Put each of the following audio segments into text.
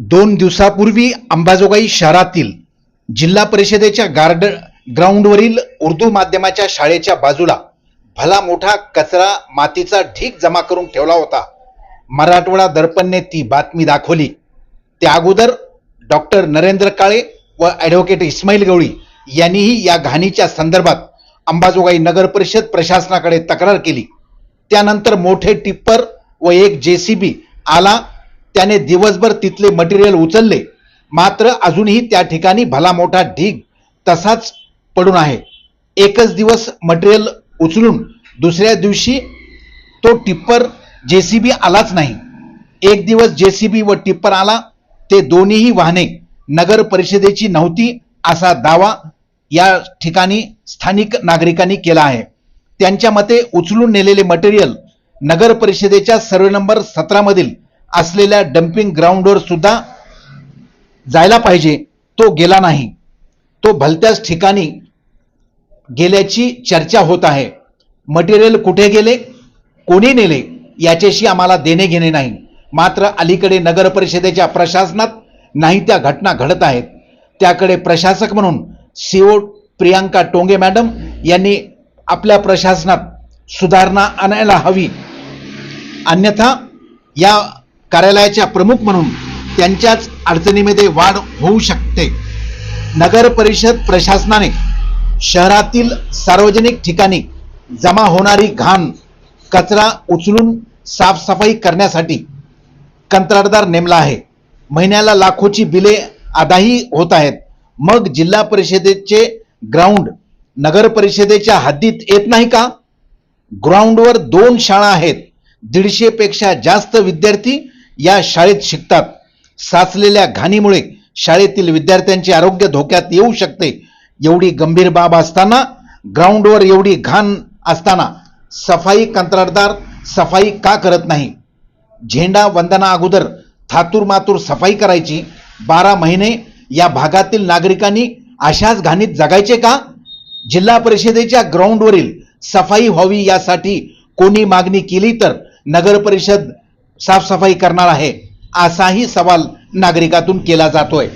दोन दिवसापूर्वी अंबाजोगाई शहरातील जिल्हा परिषदेच्या गार्ड ग्राउंडवरील उर्दू माध्यमाच्या शाळेच्या बाजूला भला मोठा कचरा मातीचा ढीक जमा करून ठेवला होता. मराठवाडा दर्पणने ती बातमी दाखवली. त्या अगोदर डॉक्टर नरेंद्र काळे व ॲडव्होकेट इस्माईल गवळी यांनीही या घाणीच्या संदर्भात अंबाजोगाई नगर परिषद प्रशासनाकडे तक्रार केली. त्यानंतर मोठे टिप्पर व एक जेसीबी आला त्याने दिवसभर तिथले मटेरियल उचलले. मात्र अजूनही त्या ठिकाणी भला मोठा ढीग तसाच पडून आहे. एकच दिवस मटेरियल उचलून दुसऱ्या दिवशी तो टिप्पर जेसीबी आलाच नाही. एक दिवस जेसीबी व टिप्पर आला ते दोन्हीही वाहने नगर परिषदेची नव्हती असा दावा या ठिकाणी स्थानिक नागरिकांनी केला आहे. त्यांच्या मते उचलून नेलेले मटेरियल नगर परिषदेच्या सर्वे नंबर सतरा मधील असलेल्या डम्पिंग ग्राउंडवर सुद्धा जायला पाहिजे. तो गेला नाही. तो भलत्याच ठिकाणी गेल्याची चर्चा होत आहे. मटेरियल कुठे गेले? कोणी नेले? याच्याशी आम्हाला देणे घेणे नाही. मात्र अलीकडे नगर परिषदेच्या प्रशासनात नाही त्या घटना घडत आहेत. त्याकडे प्रशासक म्हणून सीओ प्रियांका टोंगे मॅडम यांनी आपल्या प्रशासनात सुधारणा आणायला हवी. अन्यथा या कार्यालयाच्या प्रमुख म्हणून त्यांच्याच अडचणीमध्ये वाढ होऊ शकते. नगर परिषद प्रशासनाने शहरातील सार्वजनिक ठिकाणी जमा होणारी घाण कचरा उचलून साफसफाई करण्यासाठी कंत्राटदार नेमला आहे. महिन्याला लाखोची बिले अदाही होत आहेत. मग जिल्हा परिषदेचे ग्राउंड नगर परिषदेच्या हद्दीत येत नाही का? ग्राउंडवर दोन शाळा आहेत. दीडशे पेक्षा जास्त विद्यार्थी या शाळेत शिकतात. साचलेल्या घाणीमुळे शाळेतील विद्यार्थ्यांचे आरोग्य धोक्यात येऊ शकते. एवढी गंभीर बाब असताना ग्राउंडवर एवढी घाण असताना सफाई कंत्राटदार सफाई का करत नाही? झेंडा वंदना अगोदर थातूर मातूर सफाई करायची. बारा महिने या भागातील नागरिकांनी अशाच घाणीत जगायचे का? जिल्हा परिषदेच्या ग्राउंडवरील सफाई व्हावी यासाठी कोणी मागणी केली तर नगर परिषद साफसफाई करणार आहे असाही सवाल नागरिकातून केला जातोय.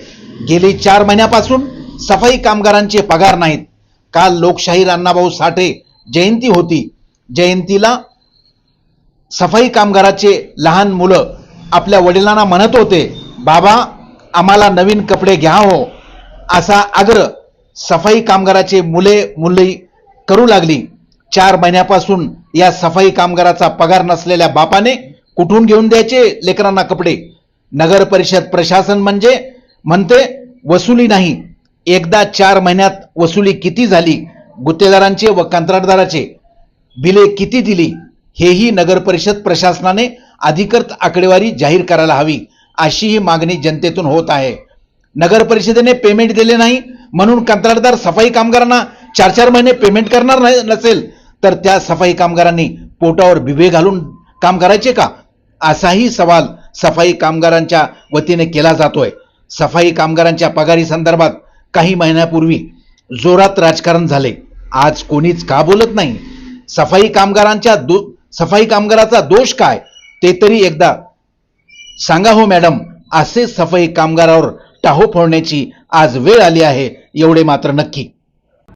गेली चार महिन्यापासून सफाई कामगारांचे पगार नाहीत. काल लोकशाहीर अण्णाभाऊ साठे जयंती होती. जयंतीला सफाई कामगाराचे लहान मुलं आपल्या वडिलांना म्हणत होते बाबा आम्हाला नवीन कपडे घ्या हो. असा आग्रह सफाई कामगाराचे मुले मुली करू लागली. चार महिन्यापासून या सफाई कामगाराचा पगार नसलेल्या बापाने कुठून घेऊन द्यायचे लेकरांना कपडे? नगर परिषद प्रशासन म्हणजे म्हणते वसुली नाही. एकदा चार महिन्यात वसुली किती झाली? गुत्तेदारांचे व कंत्राटदाराचे. बिले किती दिली? हेही नगर परिषद प्रशासनाने अधिकृत आकडेवारी जाहीर करायला हवी अशी ही मागणी जनतेतून होत आहे. नगर परिषदेने पेमेंट दिले नाही म्हणून कंत्राटदार सफाई कामगारांना चार चार महिने पेमेंट करणार नाही नसेल तर त्या सफाई कामगारांनी पोटावर बिबे घालून काम करायचे का? असाही सवाल सफाई कामगारांच्या वतीने केला जातोय. सफाई कामगारांच्या पगारी संदर्भात काही महिन्यापूर्वी जोरात राजकारण झाले. आज कोणीच का बोलत नाही? सफाई कामगारांच्या दो सफाई कामगाराचा दोष काय? ते तरी एकदा सांगा हो मॅडम. असे सफाई कामगारावर टाहो फोडण्याची आज वेळ आली आहे एवढे मात्र नक्की.